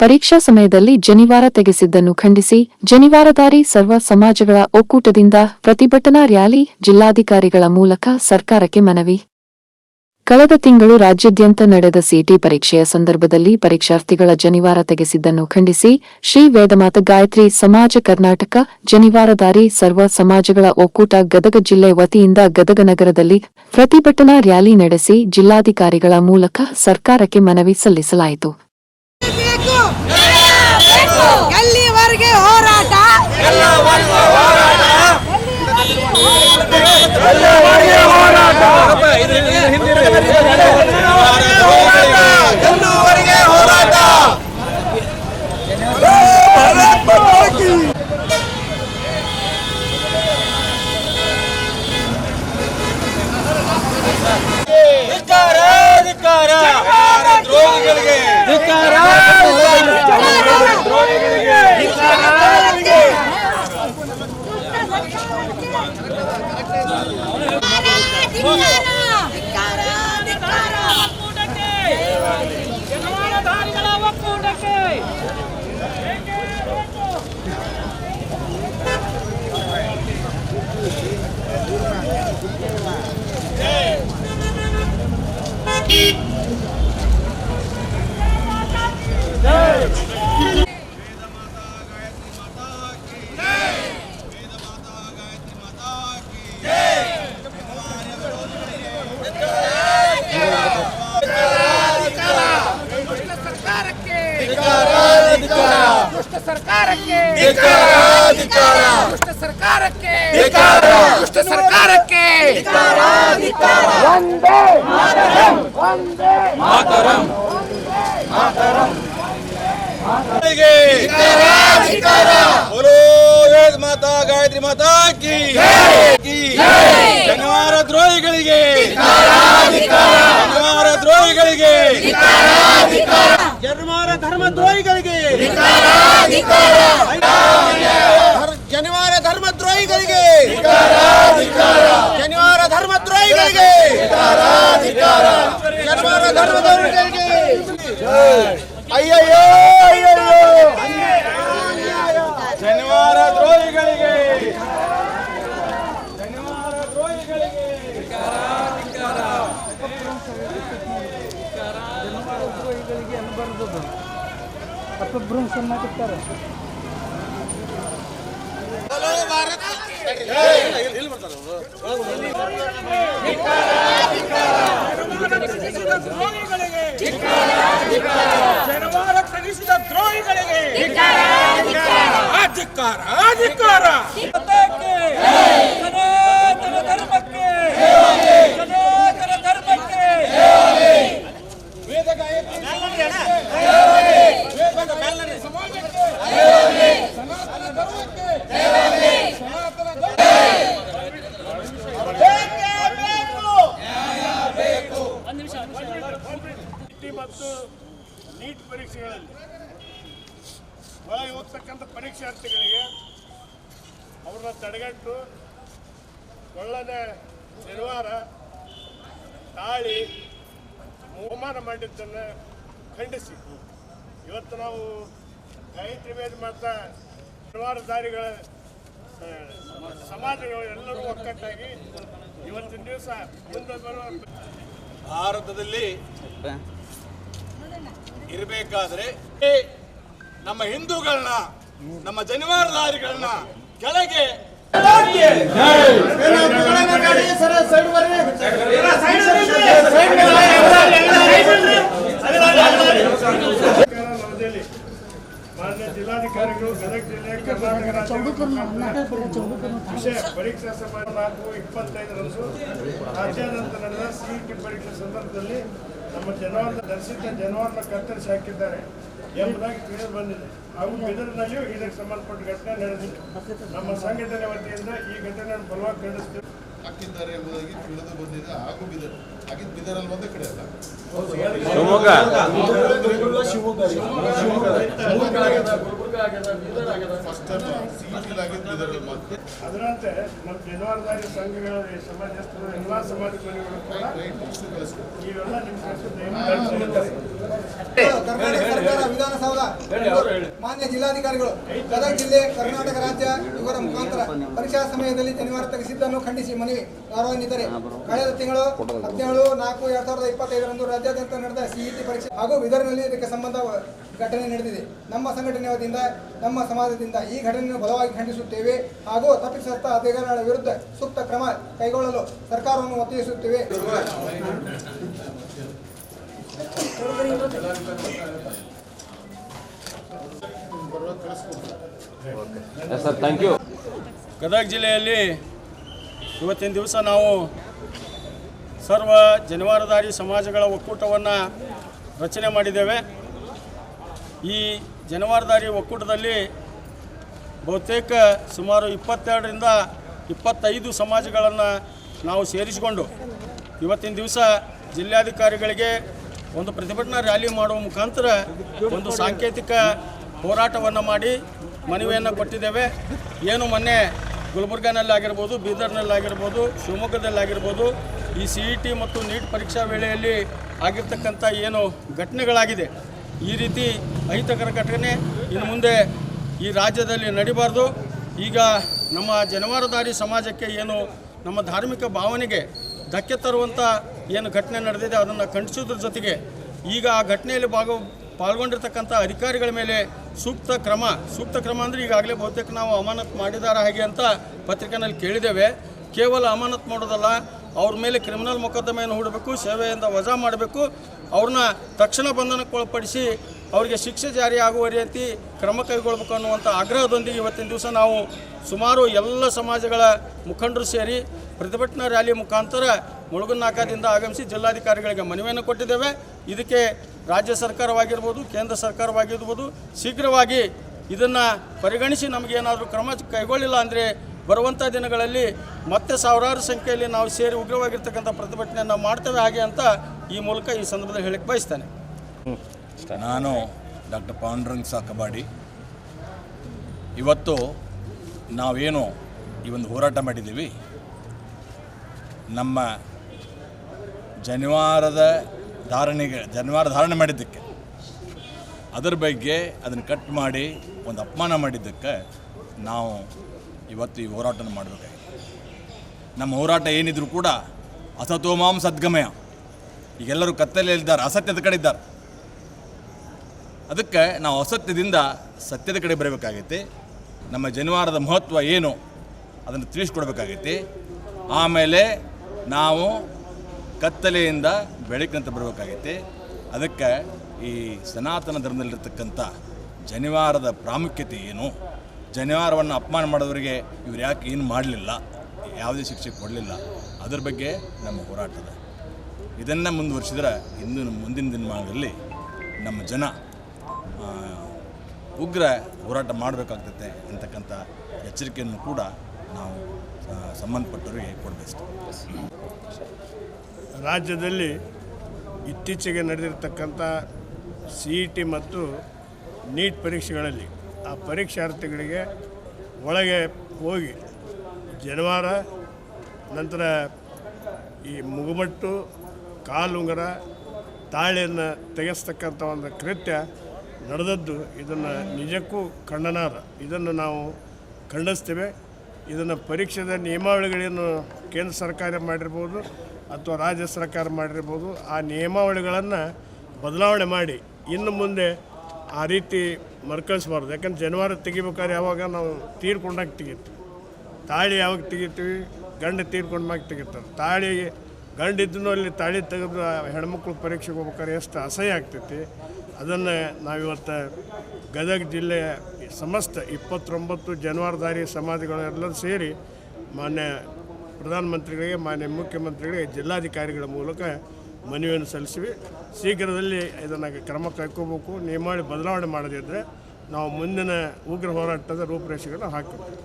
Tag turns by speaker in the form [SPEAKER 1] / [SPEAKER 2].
[SPEAKER 1] ಪರೀಕ್ಷಾ ಸಮಯದಲ್ಲಿ ಜನಿವಾರ ತೆಗೆಸಿದ್ದನ್ನು ಖಂಡಿಸಿ ಜನಿವಾರಧಾರಿ ಸರ್ವ ಸಮಾಜಗಳ ಒಕ್ಕೂಟದಿಂದ ಪ್ರತಿಭಟನಾ ರ್ಯಾಲಿ ಜಿಲ್ಲಾಧಿಕಾರಿಗಳ ಮೂಲಕ ಸರ್ಕಾರಕ್ಕೆ ಮನವಿ. ಕಳೆದ ತಿಂಗಳು ರಾಜ್ಯಾದ್ಯಂತ ನಡೆದ ಸಿಟಿ ಪರೀಕ್ಷೆಯ ಸಂದರ್ಭದಲ್ಲಿ ಪರೀಕ್ಷಾರ್ಥಿಗಳ ಜನಿವಾರ ತೆಗೆಸಿದ್ದನ್ನು ಖಂಡಿಸಿ ಶ್ರೀ ವೇದಮಾತ ಗಾಯತ್ರಿ ಸಮಾಜ ಕರ್ನಾಟಕ ಜನಿವಾರಧಾರಿ ಸರ್ವ ಸಮಾಜಗಳ ಒಕ್ಕೂಟ ಗದಗ ಜಿಲ್ಲೆ ವತಿಯಿಂದ ಗದಗ ನಗರದಲ್ಲಿ ಪ್ರತಿಭಟನಾ ರ್ಯಾಲಿ ನಡೆಸಿ ಜಿಲ್ಲಾಧಿಕಾರಿಗಳ ಮೂಲಕ ಸರ್ಕಾರಕ್ಕೆ ಮನವಿ ಸಲ್ಲಿಸಲಾಯಿತು.
[SPEAKER 2] போராட்டம் ದುಷ್ಟ ಸರ್ಕಾರಕ್ಕೆ ದುಷ್ಟ ಸರ್ಕಾರಕ್ಕೆ.
[SPEAKER 3] बोलो ವೇದ ಮಾತಾ ಗಾಯತ್ರಿ ಮಾತಾ ಕಿ. ಜನವಾರ ದ್ರೋಹಿಗಳಿಗೆ. ಜನವಾರ ದ್ರೋಹಿಗಳಿಗೆ. ಜನವಾರ ಧರ್ಮ ದ್ರೋಹಿಗಳಿಗೆ. बोलो भारत
[SPEAKER 2] ಜನವಾರ ತಗಿಸಿದ ದ್ರೋಹಿಗಳಿಗೆ ಅಧಿಕಾರ
[SPEAKER 4] ಮತ್ತು ನೀಟ್ ಪರೀಕ್ಷೆಗಳಲ್ಲಿ. ಒಳಗೆ ಹೋಗ್ತಕ್ಕಂಥ ಪರೀಕ್ಷಾರ್ಥಿಗಳಿಗೆ ಅವ್ರನ್ನ ತಡೆಗಟ್ಟು ಒಳ್ಳೆಯ ಶನಿವಾರ ತಾಳಿ ಅವಮಾನ ಮಾಡಿದ್ದನ್ನು ಖಂಡಿಸಿ. ಇವತ್ತು ನಾವು ಗಾಯತ್ರಿ ವೇದ ಮಾಡ್ತಾ ಆ, ಸಮಾಜಗಳು ಎಲ್ಲರೂ ಒಕ್ಕಟ್ಟಾಗಿ ಇವತ್ತಿನ ದಿವಸ ಮುಂದೆ ಬರುವ
[SPEAKER 3] ಭಾರತದಲ್ಲಿ ಇರಬೇಕಾದ್ರೆ ನಮ್ಮ ಹಿಂದೂಗಳನ್ನ ನಮ್ಮ ಜನಿವಾರಧಾರಿಗಳನ್ನ ಕೆಳಗೆ
[SPEAKER 4] ಮಾನ್ಯ ಜಿಲ್ಲಾಧಿಕಾರಿಗಳು ಗದಗ ಜಿಲ್ಲೆ ಕರ್ನಾಟಕ ವಿಷಯ ಪರೀಕ್ಷಾ ಸಮಯ ನಾಲ್ಕು ಇಪ್ಪತ್ತೈದರಂದು ರಾಜ್ಯಾದ್ಯಂತ ನಡೆದ ಸಿಇಟಿ ಪರೀಕ್ಷೆ ಸಂದರ್ಭದಲ್ಲಿ ನಮ್ಮ ಜನವರದ ಧರಿಸಿದ್ದ ಜನವರನ್ನ ಕತ್ತರಿಸಿ ಹಾಕಿದ್ದಾರೆ. ಎಂಬುದಾಗಿ ತಿಳಿದು ಬಂದಿದೆ. ಹಾಗೂ ಬಿದರಿನಲ್ಲಿಯೂ ಇದಕ್ಕೆ ಸಂಬಂಧಪಟ್ಟ ಘಟನೆ ನಡೆದಿದೆ ನಮ್ಮ ಸಂಘಟನೆ ವತಿಯಿಂದ ಈ ಘಟನೆಯನ್ನು ಬಲವಾಗಿ ಖಂಡಿಸ್ತೀವಿ.
[SPEAKER 5] ಹಾಕಿದ್ದಾರೆ ಎಂಬುದಾಗಿ ತಿಳಿದು ಬಂದಿದೆ. ಹಾಗೂ ಬಿದರ್ ಹಾಗಿದ್ದು ಬಿದರಲ್ಲಿ ಒಂದೇ ಕಡೆ ಅಲ್ಲ.
[SPEAKER 6] ಶಿವಮೊಗ್ಗ. ಟೈಮ್
[SPEAKER 4] ಅದರಂತೆ ನಮ್ಮ ಜನವಾರದಾರಿ ಸಂಘಗಳ ಈ ಸಮಾಜಸ್ಥರು ಎಲ್ಲ ಸಮಾಜ ಕೂಡ ಇವೆಲ್ಲ ನಿಮ್ಮ
[SPEAKER 7] ವಿಧಾನಸೌಧ. ಮಾನ್ಯ ಜಿಲ್ಲಾಧಿಕಾರಿಗಳು ಗದಗ ಜಿಲ್ಲೆ ಕರ್ನಾಟಕ ರಾಜ್ಯ ಇವರ ಮುಖಾಂತರ ಪರೀಕ್ಷಾ ಸಮಯದಲ್ಲಿ ಶನಿವಾರ ತೆಗೆಸಿದ್ದನ್ನು ಖಂಡಿಸಿ ಮನವಿ ಗೌರವಾನ್ವಿತರೆ ಕಳೆದ ತಿಂಗಳು ಹದಿನೇಳು ನಾಲ್ಕು ಎರಡ್ ಸಾವಿರದ ಇಪ್ಪತ್ತೈದರಂದು ರಾಜ್ಯಾದ್ಯಂತ ನಡೆದ ಸಿಇಟಿ ಪರೀಕ್ಷೆ ಹಾಗೂ ವಿದರ್ನಲ್ಲಿ ಇದಕ್ಕೆ ಸಂಬಂಧ ಘಟನೆ ನಡೆದಿದೆ. ನಮ್ಮ ಸಂಘಟನೆಯ ವತಿಯಿಂದ ನಮ್ಮ ಸಮಾಜದಿಂದ ಈ ಘಟನೆಯನ್ನು ಬಲವಾಗಿ ಖಂಡಿಸುತ್ತೇವೆ ಹಾಗೂ ತಪ್ಪಿಸಸ್ಥ ಅಧಿಕಾರಿಗಳ ವಿರುದ್ಧ ಸೂಕ್ತ ಕ್ರಮ ಕೈಗೊಳ್ಳಲು ಸರ್ಕಾರವನ್ನು ಒತ್ತಾಯಿಸುತ್ತೇವೆ.
[SPEAKER 5] ಗದಗ ಜಿಲ್ಲೆಯಲ್ಲಿ ಇವತ್ತಿನ ದಿವಸ ನಾವು ಸರ್ವ ಜನಿವಾರಧಾರಿ ಸಮಾಜಗಳ ಒಕ್ಕೂಟವನ್ನು ರಚನೆ ಮಾಡಿದ್ದೇವೆ. ಈ ಜನವಾರಧಾರಿ ಒಕ್ಕೂಟದಲ್ಲಿ ಬಹುತೇಕ ಸುಮಾರು ಇಪ್ಪತ್ತೆರಡರಿಂದ ಇಪ್ಪತ್ತೈದು ಸಮಾಜಗಳನ್ನು ನಾವು ಸೇರಿಸಿಕೊಂಡು ಇವತ್ತಿನ ದಿವಸ ಜಿಲ್ಲಾಧಿಕಾರಿಗಳಿಗೆ ಒಂದು ಪ್ರತಿಭಟನಾ ರ್ಯಾಲಿ ಮಾಡುವ ಮುಖಾಂತರ ಒಂದು ಸಾಂಕೇತಿಕ ಹೋರಾಟವನ್ನು ಮಾಡಿ ಮನವಿಯನ್ನು ಕೊಟ್ಟಿದ್ದೇವೆ. ಏನು ಮೊನ್ನೆ ಗುಲ್ಬರ್ಗಾನಲ್ಲಿ ಆಗಿರ್ಬೋದು ಬೀದರ್ನಲ್ಲಿ ಆಗಿರ್ಬೋದು ಶಿವಮೊಗ್ಗದಲ್ಲಿ ಆಗಿರ್ಬೋದು ಈ ಸಿ ಇ ಟಿ ಮತ್ತು ನೀಟ್ ಪರೀಕ್ಷಾ ವೇಳೆಯಲ್ಲಿ ಆಗಿರ್ತಕ್ಕಂಥ ಏನು ಘಟನೆಗಳಾಗಿದೆ, ಈ ರೀತಿ ಅಹಿತಕರ ಘಟನೆ ಇನ್ನು ಮುಂದೆ ಈ ರಾಜ್ಯದಲ್ಲಿ ನಡಿಬಾರ್ದು. ಈಗ ನಮ್ಮ ಜನವಾರಧಾರಿ ಸಮಾಜಕ್ಕೆ ಏನು ನಮ್ಮ ಧಾರ್ಮಿಕ ಭಾವನೆಗೆ ಧಕ್ಕೆ ತರುವಂಥ ಏನು ಘಟನೆ ನಡೆದಿದೆ, ಅದನ್ನು ಖಂಡಿಸೋದ್ರ ಜೊತೆಗೆ ಈಗ ಆ ಘಟನೆಯಲ್ಲಿ ಭಾಗ ಪಾಲ್ಗೊಂಡಿರ್ತಕ್ಕಂಥ ಅಧಿಕಾರಿಗಳ ಮೇಲೆ ಸೂಕ್ತ ಕ್ರಮ ಸೂಕ್ತ ಕ್ರಮ ಅಂದರೆ ಈಗಾಗಲೇ ಬಹುತೇಕ ನಾವು ಅಮಾನತ್ ಮಾಡಿದಾರ ಹಾಗೆ ಅಂತ ಪತ್ರಿಕೆನಲ್ಲಿ ಕೇಳಿದ್ದೇವೆ. ಕೇವಲ ಅಮಾನತ್ ಮಾಡೋದಲ್ಲ, ಅವ್ರ ಮೇಲೆ ಕ್ರಿಮಿನಲ್ ಮೊಕದ್ದಮೆಯನ್ನು ಹೂಡಬೇಕು, ಸೇವೆಯಿಂದ ವಜಾ ಮಾಡಬೇಕು. ಅವ್ರನ್ನ ತಕ್ಷಣ ಬಂಧನಕ್ಕೊಳಪಡಿಸಿ ಅವರಿಗೆ ಶಿಕ್ಷೆ ಜಾರಿಯಾಗುವ ರೀತಿ ಕ್ರಮ ಕೈಗೊಳ್ಳಬೇಕು ಅನ್ನುವಂಥ ಆಗ್ರಹದೊಂದಿಗೆ ಇವತ್ತಿನ ದಿವಸ ನಾವು ಸುಮಾರು ಎಲ್ಲ ಸಮಾಜಗಳ ಮುಖಂಡರು ಸೇರಿ ಪ್ರತಿಭಟನಾ ರ್ಯಾಲಿ ಮುಖಾಂತರ ಮುಳುಗುನ್ನಾಕದಿಂದ ಆಗಮಿಸಿ ಜಿಲ್ಲಾಧಿಕಾರಿಗಳಿಗೆ ಮನವಿಯನ್ನು ಕೊಟ್ಟಿದ್ದೇವೆ. ಇದಕ್ಕೆ ರಾಜ್ಯ ಸರ್ಕಾರವಾಗಿರ್ಬೋದು, ಕೇಂದ್ರ ಸರ್ಕಾರವಾಗಿರ್ಬೋದು, ಶೀಘ್ರವಾಗಿ ಇದನ್ನು ಪರಿಗಣಿಸಿ ನಮಗೇನಾದರೂ ಕ್ರಮ ಕೈಗೊಳ್ಳಿಲ್ಲ ಅಂದರೆ ಬರುವಂಥ ದಿನಗಳಲ್ಲಿ ಮತ್ತೆ ಸಾವಿರಾರು ಸಂಖ್ಯೆಯಲ್ಲಿ ನಾವು ಸೇರಿ ಉಗ್ರವಾಗಿರ್ತಕ್ಕಂಥ ಪ್ರತಿಭಟನೆಯನ್ನು ಮಾಡ್ತೇವೆ ಹಾಗೆ ಅಂತ ಈ ಮೂಲಕ ಈ ಸಂದರ್ಭದಲ್ಲಿ ಹೇಳಕ್ಕೆ ಬಯಸ್ತೇನೆ.
[SPEAKER 3] ನಾನು ಡಾಕ್ಟರ್ ಪಾಂಡುರಂಗ್ ಸಾಕಬಾಡಿ ಇವತ್ತು ನಾವೇನು ಈ ಒಂದು ಹೋರಾಟ ಮಾಡಿದ್ದೀವಿ. ನಮ್ಮ ಜನಿವಾರದ ಧಾರಣೆಗೆ, ಜನಿವಾರ ಧಾರಣೆ ಮಾಡಿದ್ದಕ್ಕೆ. ಅದರ ಬಗ್ಗೆ ಅದನ್ನು ಕಟ್ ಮಾಡಿ, ಒಂದು ಅಪಮಾನ ಮಾಡಿದ್ದಕ್ಕೆ ನಾವು ಇವತ್ತು ಈ ಹೋರಾಟನ ಮಾಡಬೇಕಾಗಿದೆ. ನಮ್ಮ ಹೋರಾಟ ಏನಿದ್ರು ಕೂಡ ಅಸತೋಮಾಂ ಸದ್ಗಮಯ. ಈಗೆಲ್ಲರೂ ಕತ್ತಲೆಯಲ್ಲಿದ್ದಾರೆ ಅಸತ್ಯದ ಕಡೆ ಇದ್ದಾರೆ. ಅದಕ್ಕೆ ನಾವು ಅಸತ್ಯದಿಂದ ಸತ್ಯದ ಕಡೆ ಬರಬೇಕಾಗೈತಿ. ನಮ್ಮ ಜನಿವಾರದ ಮಹತ್ವ ಏನು ಅದನ್ನು ತಿಳಿಸ್ಕೊಡ್ಬೇಕಾಗೈತಿ. ಆಮೇಲೆ ನಾವು ಕತ್ತಲೆಯಿಂದ ಬೆಳಕಿನಂತ ಬರಬೇಕಾಗೈತಿ. ಅದಕ್ಕೆ ಈ ಸನಾತನ ಧರ್ಮದಲ್ಲಿರ್ತಕ್ಕಂಥ ಜನಿವಾರದ ಪ್ರಾಮುಖ್ಯತೆ ಏನು? ಜನಿವಾರವನ್ನು ಅಪಮಾನ ಮಾಡೋರಿಗೆ ಇವ್ರು ಯಾಕೆ ಏನು ಮಾಡಲಿಲ್ಲ? ಯಾವುದೇ ಶಿಕ್ಷೆ ಕೊಡಲಿಲ್ಲ. ಅದ್ರ ಬಗ್ಗೆ ನಮ್ಮ ಹೋರಾಟದ ಇದನ್ನು ಮುಂದುವರಿಸಿದ್ರೆ ಇಂದು ಮುಂದಿನ ದಿನಮಾನಗಳಲ್ಲಿ ನಮ್ಮ ಜನ ಉಗ್ರ ಹೋರಾಟ ಮಾಡಬೇಕಾಗ್ತೈತೆ ಅಂತಕ್ಕಂಥ ಎಚ್ಚರಿಕೆಯನ್ನು ಕೂಡ ನಾವು ಸಂಬಂಧಪಟ್ಟವರಿಗೆ ಕೊಡಬೇಕು?
[SPEAKER 4] ರಾಜ್ಯದಲ್ಲಿ ಇತ್ತೀಚೆಗೆ ನಡೆದಿರ್ತಕ್ಕಂಥ ಸಿ ಇ ಟಿ ಮತ್ತು ನೀಟ್ ಪರೀಕ್ಷೆಗಳಲ್ಲಿ ಆ ಪರೀಕ್ಷಾರ್ಥಿಗಳಿಗೆ ಒಳಗೆ ಹೋಗಿ ಜನವಾರ, ನಂತರ ಈ ಮುಗುಮಟ್ಟು ಕಾಲುಂಗರ, ತಾಳಿಯನ್ನು ತೆಗೆಸ್ತಕ್ಕಂಥ ಒಂದು ಕೃತ್ಯ ನಡೆದದ್ದು ಇದನ್ನು ನಿಜಕ್ಕೂ ಖಂಡನಾರ್ಹ. ಇದನ್ನು ನಾವು ಖಂಡಿಸ್ತೇವೆ. ಇದನ್ನು ಪರೀಕ್ಷೆದ ನಿಯಮಾವಳಿಗಳೇನು ಕೇಂದ್ರ ಸರ್ಕಾರ ಮಾಡಿರ್ಬೋದು ಅಥವಾ ರಾಜ್ಯ ಸರ್ಕಾರ ಮಾಡಿರ್ಬೋದು, ಆ ನಿಯಮಾವಳಿಗಳನ್ನು ಬದಲಾವಣೆ ಮಾಡಿ ಇನ್ನು ಮುಂದೆ ಆ ರೀತಿ ಮರುಕಳಿಸ್ಬಾರ್ದು. ಯಾಕಂದ್ರೆ ಜನವಾರ ತೆಗಿಬೇಕಾದ್ರೆ ಯಾವಾಗ ನಾವು ತೀರ್ಕೊಂಡಾಗ ತೆಗಿತೀವಿ. ತಾಳಿ ಯಾವಾಗ ತೆಗಿತೀವಿ? ಗಂಡ ತೀರ್ಕೊಂಡ ತೆಗಿತಾರೆ. ತಾಳಿ ಗಂಡ ಇದ್ದೂ ಅಲ್ಲಿ ತಾಳಿ ತೆಗೆದು ಹೆಣ್ಮಕ್ಳು ಪರೀಕ್ಷೆಗೆ ಹೋಗ್ಬೇಕಾದ್ರೆ ಎಷ್ಟು ಅಸಹ್ಯ ಆಗ್ತೈತಿ. ಅದನ್ನು ನಾವಿವತ್ತು ಗದಗ ಜಿಲ್ಲೆಯ ಸಮಸ್ತ ಇಪ್ಪತ್ತೊಂಬತ್ತು ಜನವಾರಧಾರಿ ಸಮಾಧಿಗಳೆಲ್ಲರೂ ಸೇರಿ ಮಾನ್ಯ ಪ್ರಧಾನಮಂತ್ರಿಗಳಿಗೆ, ಮಾನ್ಯ ಮುಖ್ಯಮಂತ್ರಿಗಳಿಗೆ, ಜಿಲ್ಲಾಧಿಕಾರಿಗಳ ಮೂಲಕ ಮನವಿಯನ್ನು ಸಲ್ಲಿಸಿವಿ. ಶೀಘ್ರದಲ್ಲಿ ಇದನ್ನು ಕ್ರಮ ಕೈಕೋಬೇಕು ನಿಯಮಾವಳಿ ಬದಲಾವಣೆ ಮಾಡದಿದ್ದರೆ ನಾವು ಮುಂದಿನ ಉಗ್ರ ಹೋರಾಟದ ರೂಪುರೇಷೆಗಳನ್ನು ಹಾಕಿವಿ